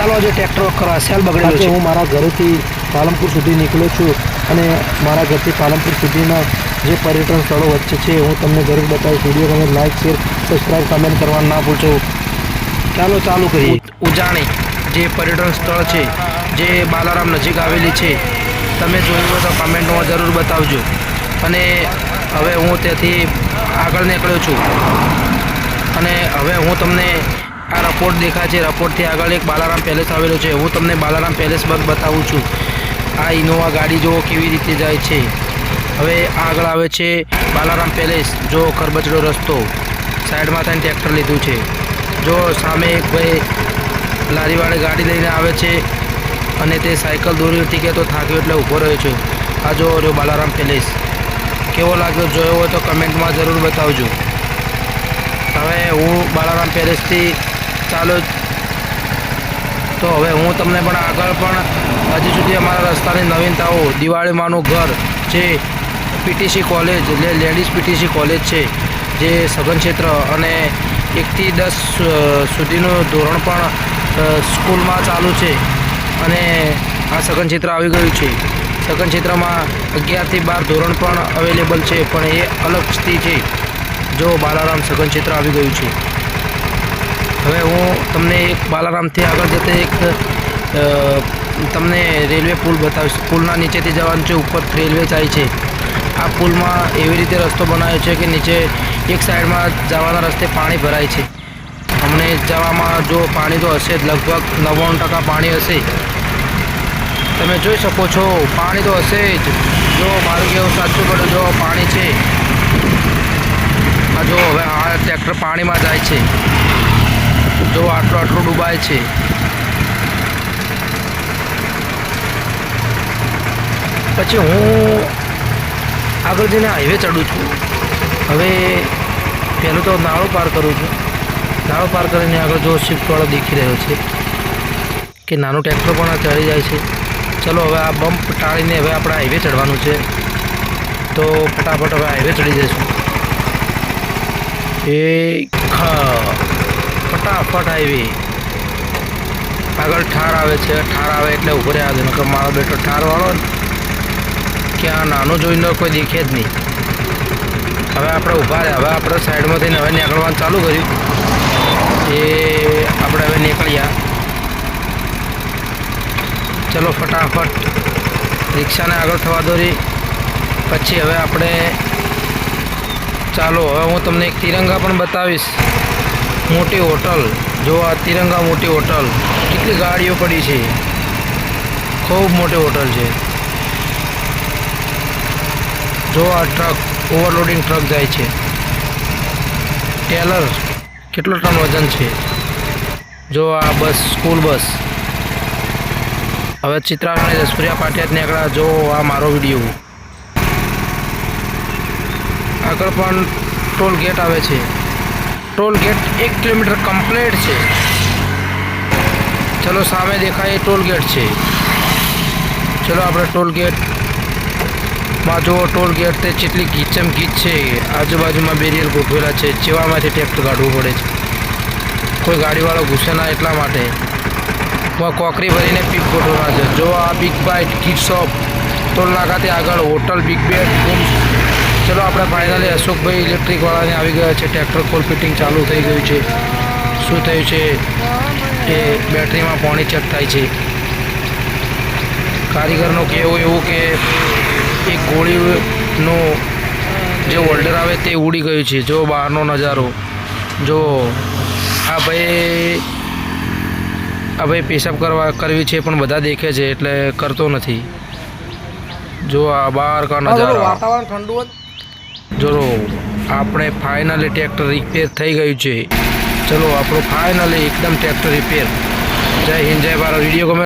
ચાલો આજે ટ્રેક્ટર કરવા સેલ બગડેલો છે. હું મારા ઘરેથી પાલનપુર સુધી નીકળ્યો છું અને મારા ઘરથી પાલનપુર સુધીના જે પર્યટન સ્થળો વચ્ચે છે હું તમને જરૂર બતાવીશ. વીડિયો તમે લાઈક શેર સબસ્ક્રાઈબ કમેન્ટ કરવાનું ના ભૂલશો. ચાલો ચાલુ કરીએ. ઉજાણી જે પર્યટન સ્થળ છે જે બાલારામ નજીક આવેલી છે તમે જોયું હોય તો કમેન્ટમાં જરૂર બતાવજો. અને હવે હું ત્યાંથી આગળ નીકળ્યો છું. અને હવે હું તમને આ રપોર્ટ દેખાય છે. રપોર્ટથી આગળ એક બાલારામ પેલેસ આવેલો છે. હું તમને બાલારામ પેલેસ પર બતાવું છું. આ ઇનોવા ગાડી જુઓ કેવી રીતે જાય છે. હવે આગળ આવે છે બાલારામ પેલેસ જો ખરબચડો રસ્તો સાઈડમાં થઈને ટ્રેક્ટર લીધું છે. જો સામે એક ભાઈ લારીવાળી ગાડી લઈને આવે છે અને તે સાયકલ દોરી હતી કે તો થાક્યો એટલે ઊભો રહ્યો છે. આ જો રહ્યો બાલારામ પેલેસ કેવો લાગ્યો? જોયો હોય તો કમેન્ટમાં જરૂર બતાવજો. હવે હું બાલારામ પેલેસથી ચાલો તો હવે હું તમને પણ આગળ પણ હજી સુધી અમારા રસ્તાની નવીનતાઓ, દિવાળીમાંનું ઘર જે પીટીસી કોલેજ એટલે લેડીઝ પીટીસી કોલેજ છે, જે સઘન ક્ષેત્ર અને એકથી દસ સુધીનું ધોરણ પણ સ્કૂલમાં ચાલુ છે અને આ સઘન ક્ષેત્ર આવી ગયું છે. સઘન ક્ષેત્રમાં અગિયારથી બાર ધોરણ પણ અવેલેબલ છે, પણ એ અલગ સ્થિતિ છે, જો બાલારામ સઘન ક્ષેત્ર આવી ગયું છે. હવે હું તમને એક બાલારામથી આગળ જતે એક તમને રેલવે પુલ બતાવીશ. પુલના નીચેથી જવાનું છે, ઉપર રેલવે જાય છે. આ પુલમાં એવી રીતે રસ્તો બનાવ્યો છે કે નીચે એક સાઈડમાં જવાના રસ્તે પાણી ભરાય છે. અમને જવામાં જો પાણી તો હશે જ, લગભગ નવ્વાણું ટકા પાણી હશે. તમે જોઈ શકો છો, પાણી તો હશે જ. જો મારું કેવું સાચું પડે જો પાણી છે. આ જો હવે આ ટ્રેક્ટર પાણીમાં જાય છે. જો આટલો આટલો ડૂબાય છે. પછી હું આગળ જઈને હાઈવે ચડું છું. હવે પહેલું તો નાળો પાર કરું છું. નાળો પાર કરીને આગળ જો શિફ્ટવાળો દેખી રહ્યો છે કે નાનું ટ્રેક્ટર પણ ચડી જાય છે. ચલો હવે આ બમ્પ ટાળીને હવે આપણે હાઈવે ચડવાનું છે. તો ફટાફટ હવે હાઈવે ચડી જઈશું. એ ખા ફટાફટ આવી. આગળ ઠાર આવે છે. ઠાર આવે એટલે ઊભો રહ્યા છે. મારો બેટો ઠારવાળો ને કે આ નાનો જોઈને કોઈ દેખે જ નહીં. હવે આપણે ઊભા રહ્યા. હવે આપણે સાઈડમાં હવે નીકળવાનું ચાલુ કર્યું. એ આપણે હવે નીકળ્યા. ચલો ફટાફટ રિક્ષાને આગળ થવા દોરી. પછી હવે આપણે ચાલો, હવે હું તમને એક તિરંગા પણ બતાવીશ. મોટી હોટલ. જો આ તિરંગા મોટી હોટલ. કેટલી ગાડીઓ પડી છે. ખૂબ મોટી હોટલ છે. જો આ ટ્રક, ઓવરલોડિંગ ટ્રક જાય છે. ટેલર, કેટલો ટન વજન છે? જો આ બસ, સ્કૂલ બસ. હવે ચિત્રાણી રસપુરિયા પાટિયા નીકળ્યા. જો આ મારો વીડિયો. આગળ પણ ટોલ ગેટ આવે છે. ટોલ ગેટ એક કિલોમીટર કમ્પ્લીટ છે. ચલો સામે દેખાય એ ટોલ ગેટ છે. ચલો આપણે ટોલ ગેટમાં જુઓ ટોલ ગેટ તે જેટલી ગીચમ ગીચ છે આજુબાજુમાં બેરિયર ગોઠવેલા છે. જેવામાંથી ટ્રેક્ટર કાઢવું પડે છે. કોઈ ગાડીવાળો ઘૂસે ના એટલા માટે. હું કોકરી ભરીને પીક ગોઠવવા છે. જો આ big bite kid shop toll નાકાથી આગળ હોટલ બિગ બેટ ચલો આપણે ફાઇનલી અશોકભાઈ ઇલેક્ટ્રિક વાળાને આવી ગયા છે. ટ્રેક્ટર કોલ ફિટિંગ ચાલુ થઈ ગયું છે. શું થયું છે? એ બેટરીમાં પાણી ચેક થાય છે. કારીગરનું કહેવું એવું કે એ ગોળીનો જે હોલ્ડર આવે તે ઉડી ગયું છે. જો બહારનો નજારો. જો આ ભાઈ આ ભાઈ પેશાબ કરવા કરવી છે પણ બધા દેખે છે એટલે કરતો નથી. જો આ બહાર કા નજારો. વાતાવરણ ઠંડુ જો આપણે ફાઇનલી ટ્રેક્ટર રિપેર થઈ ગયું છે. ચલો, આપણું ફાઇનલી એકદમ ટ્રેક્ટર રિપેર જય હિન્દ, જય ભારત. વીડિયો ગમે